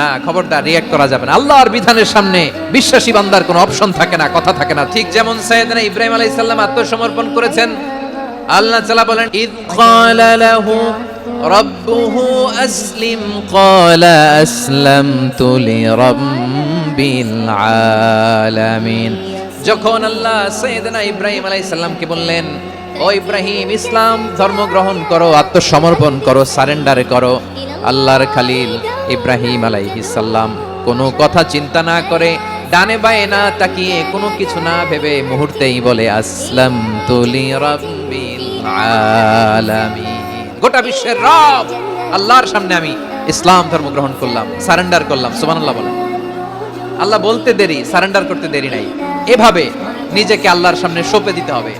না, খবরদার রিয়্যাক্ট করা যাবে না। আল্লাহর বিধানের সামনে বিশ্বাসী বান্দার কোনো অপশন থাকে না, কথা থাকে না। ঠিক যেমন সৈয়দনা ইব্রাহিম আলাইহিস সালাম আত্মসমর্পণ করেছেন। আল্লাহ তাআলা বলেন, ইদ ক্বালা লাহু রাব্বুহু আসলিম, ক্বালা আসলামতু লিরাব্বিল আলামিন। যখন আল্লাহ সৈয়দনা ইব্রাহিম আলাইহিস সালামকে বললেন, ও ইব্রাহিম, ইসলাম ধর্ম গ্রহণ করো, আত্মসমর্পণ করো, সারেন্ডার করো, আল্লাহর খালিল। ইব্রাহিম আলাইহিস সালাম কোনো কথা চিন্তা না করে ডানে বায়ে না তাকিয়ে কোনো কিছু না ভেবে মুহূর্তেই বলে আসলাম তুলি রাব্বিল আলামিন। গোটা বিশ্বের রব, আল্লাহর সামনে আমি ইসলাম ধর্ম গ্রহণ করলাম, সারেন্ডার করলাম, সুবহানাল্লাহ বলেন। আল্লাহ বলতে দেরি, সারেন্ডার করতে দেরি নাই। এভাবে নিজেকে আল্লাহর সামনে সঁপে দিতে হবে।